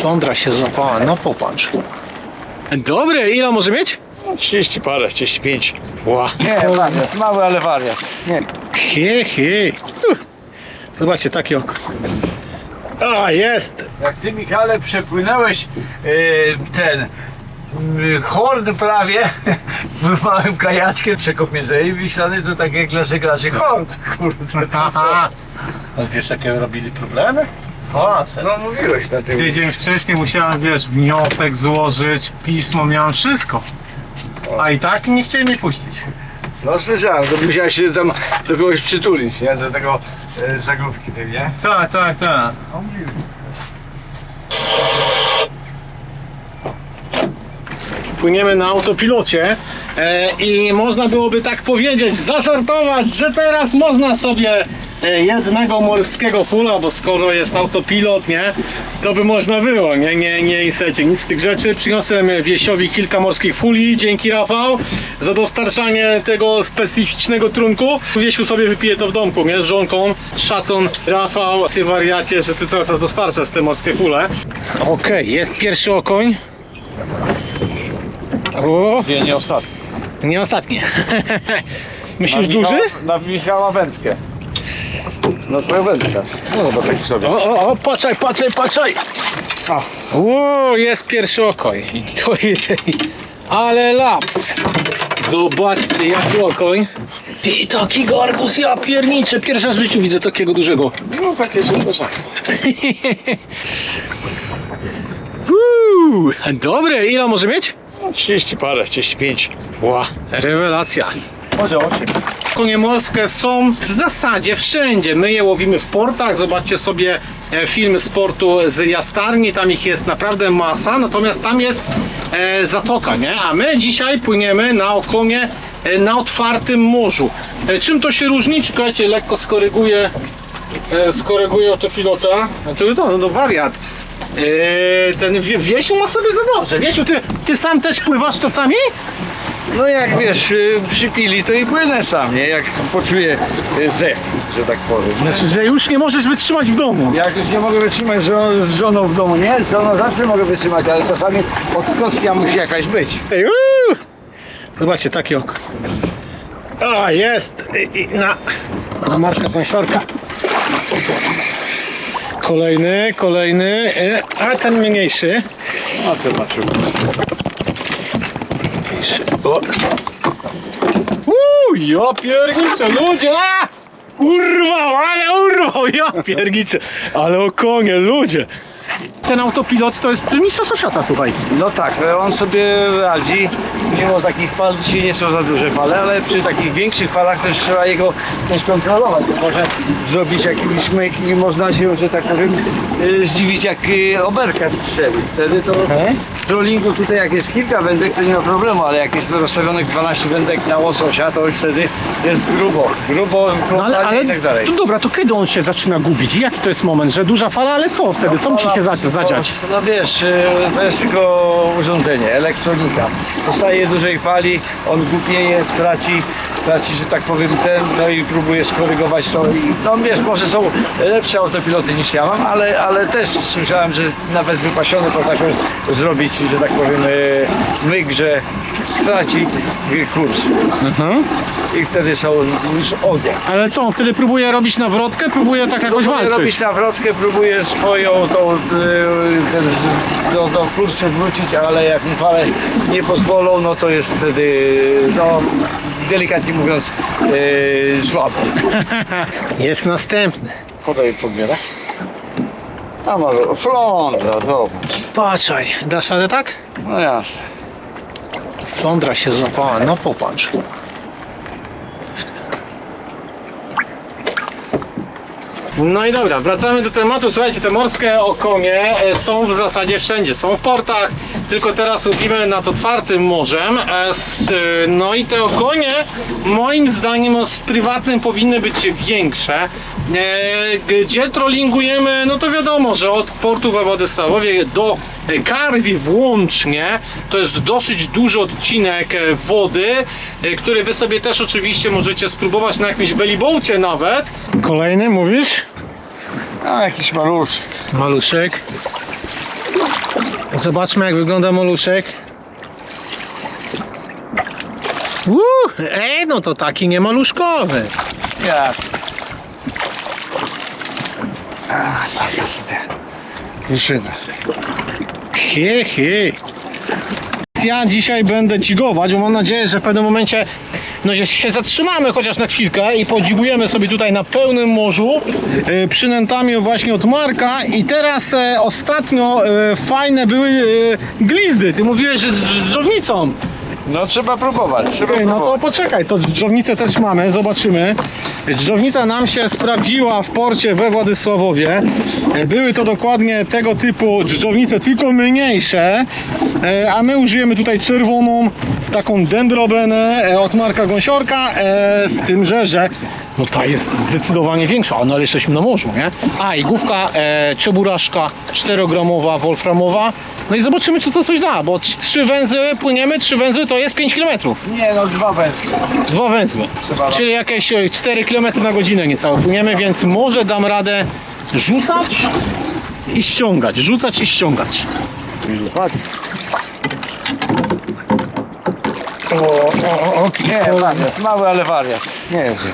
Flądra się zapała, no popatrz. Dobry, ile może mieć? No, 30 parę, 35. Ła. Nie, wariat, mały, ale wariat. Nie. He, he. Zobaczcie, takie oko. A, jest! Jak ty, Michale, przepłynąłeś e, ten e, hord prawie w małym kajaczkiem przekopierzej wiślany, to tak jak dla żeglarzy hord. Kurde, to co? Ale wiesz, jakie robili problemy? O, No mówiłeś na tym. Tydzień wcześniej musiałem, wiesz, wniosek złożyć, pismo, miałem wszystko. A i tak nie chcieli mnie puścić. No słyszałem, to musiałeś się tam do kogoś przytulić, nie? Do tego e, żaglówki tej, nie? Tak, tak, tak. Płyniemy na autopilocie e, i można byłoby tak powiedzieć, zażartować, że teraz można sobie jednego morskiego fula, bo skoro jest autopilot, nie, to by można było, nie, nie, nie, i słuchajcie, nic z tych rzeczy. Przyniosłem Wiesiowi kilka morskich fuli, dzięki Rafał, za dostarczanie tego specyficznego trunku. Wiesiu sobie wypije to w domku, nie, z żonką. Szacun, Rafał, ty wariacie, że ty cały czas dostarczasz te morskie fule. Okej, jest pierwszy okoń. O, Nie, nie ostatni. nie ostatnie. Myślisz duży? Na Michała wędkę. No twoja wędka. No chyba taki sobie. O, o, o, patrzaj, patrzaj, patrzaj. O, jest pierwszy okoń. I to jest... Ale laps. Zobaczcie, jaki okoń. Ty, taki garbus, ja pierniczę. Pierwszy raz w życiu widzę takiego dużego. No takie się zdarza. Uuu, dobre, ile może mieć? No 30 parę, 35. Ła, rewelacja. Może 8. Konie morskie są w zasadzie wszędzie. My je łowimy w portach. Zobaczcie sobie e, filmy z portu z Jastarni. Tam ich jest naprawdę masa. Natomiast tam jest e, zatoka, nie? A my dzisiaj płyniemy na okonie e, na otwartym morzu. Czym to się różni? Czekajcie, lekko skoryguję skoryguję autopilota. To, to, no wariat. Ten Wie- Wiesiu ma sobie za dobrze. Wiesiu, ty, ty sam też pływasz czasami? No jak wiesz, y, przypili to i płynę sam, nie? Jak poczuję y, zew, że tak powiem. Znaczy, że już nie możesz wytrzymać w domu. Jak już nie mogę wytrzymać z żoną w domu, nie? Z żoną zawsze mogę wytrzymać, ale czasami odskocznia musi jakaś być. Ej, uuu! Zobaczcie, takie oko. O, jest! I, i, na, na marka kąsiorka. Kolejny, kolejny, e, a ten mniejszy. No to O. Uuu, ja pierniczę, ludzie! Urwał, ale urwał, ja pierniczę. Ale o konie, ludzie. Ten autopilot to jest mistrzostwo świata, słuchaj. No tak, on sobie radzi. Mimo takich fal dzisiaj nie są za duże fale, ale przy takich większych falach też trzeba jego też kontrolować. bo Może zrobić jakiś smyk i można się, że tak powiem, y, zdziwić jak y, oberka strzeli. Wtedy to w trollingu tutaj jak jest kilka wędek to nie ma problemu, ale jak jest rozstawionych 12 wędek na łososia, to już wtedy jest grubo, grubo, No, ale, ale i tak dalej. to dobra, to kiedy on się zaczyna gubić? Jaki to jest moment, że duża fala, ale co wtedy? Co musi się za- zadziać? No, no wiesz, y, to jest tylko urządzenie, elektronika. Dostaje dużej fali, on głupieje, traci, traci, że tak powiem, ten, no i próbuje skorygować to. I, no wiesz, może są lepsze autopiloty niż ja mam, ale, ale też słyszałem, że nawet wypasiony potrafią zrobić, że tak powiem, y, myk, że straci kurs. Mhm. I wtedy są już ogień. Ale co, on wtedy próbuje robić nawrotkę, próbuje tak jakoś Próbuję walczyć. robić nawrotkę, próbuję swoją tą, y, ten, tą, tą kurczę wrócić, ale jak mi fale nie pozwolą, no to jest wtedy, no delikatnie mówiąc, yy, słabo. Jest następny. Podaj podbierę. A może, flądra, zobacz. Patrzaj, dasz radę tak? No jasne. Flądra się zapała, no popatrz. No i dobra, wracamy do tematu. Słuchajcie, te morskie okonie e, są w zasadzie wszędzie. Są w portach, tylko teraz łowimy nad otwartym morzem. E, e, No i te okonie, moim zdaniem, z prywatnym powinny być większe. Gdzie trollingujemy, no to wiadomo, że od portu w Władysławowie do Karwi włącznie to jest dosyć duży odcinek wody, który wy sobie też oczywiście możecie spróbować na jakimś bellyboacie nawet. Kolejny mówisz? A jakiś malusz. Maluszek. Zobaczmy jak wygląda moluszek. Uuu, ej, no to taki nie maluszkowy. Jak? A, tak sobie. Kruszyna. He, he. Ja dzisiaj będę cigować, bo mam nadzieję, że w pewnym momencie no, się- zatrzymamy chociaż na chwilkę i podzigujemy sobie tutaj na pełnym morzu e, przynętami właśnie od Marka i teraz e, ostatnio e, fajne były e, glizdy. Ty mówiłeś, że dżdżownicą. No trzeba próbować, trzeba Ej, no to poczekaj, to dżdżownicę też mamy, zobaczymy. Dżdżownica nam się sprawdziła w porcie we Władysławowie. E, Były to dokładnie tego typu dżdżownice, tylko mniejsze, E, a my użyjemy tutaj czerwoną, taką dendrobenę e, od Marka Gąsiorka, z tym, że, że no ta jest zdecydowanie większa, no ale jesteśmy na morzu, nie? A i główka e, czeburaszka 4-gramowa, wolframowa. No i zobaczymy, czy to coś da, bo trz- trzy węzły płyniemy, trzy węzły to jest 5 km. Nie no, dwa węzły. Dwa węzły, Trzeba- czyli jakieś e, 4 km na godzinę niecałe płyniemy, więc może dam radę rzucać i ściągać, rzucać i ściągać. O, o, o, Nie, wariat. Mały, ale wariat. Nie jest.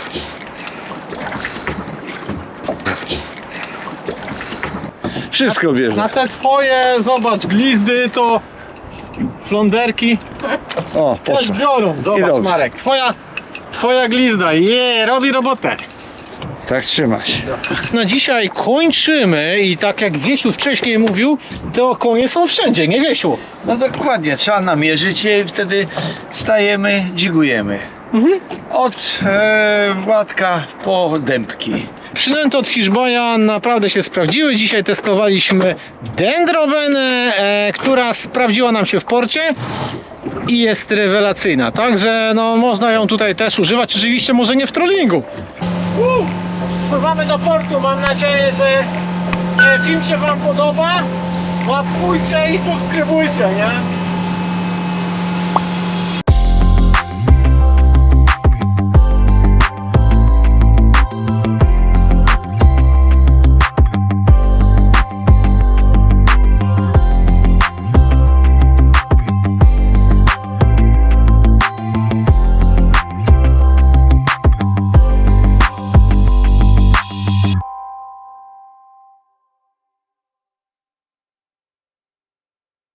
Wszystko bierze. Na te twoje, zobacz, glizdy to flonderki O, też poszło. biorą. Zobacz dobrze. Marek, twoja, twoja glizda, je, robi robotę. Tak trzymać. Na dzisiaj kończymy i tak jak Wiesiu wcześniej mówił, te okonie są wszędzie, nie Wiesiu? No dokładnie, trzeba namierzyć je i wtedy stajemy, dzigujemy. Mhm. Od e, Władka po dębki. Przynęty od Fishboya naprawdę się sprawdziły. Dzisiaj testowaliśmy dendrobenę, e, która sprawdziła nam się w porcie i jest rewelacyjna. Także no, można ją tutaj też używać. Oczywiście może nie w trollingu. Spływamy do portu. Mam nadzieję, że e, film się Wam podoba. Łapkujcie i subskrybujcie, nie?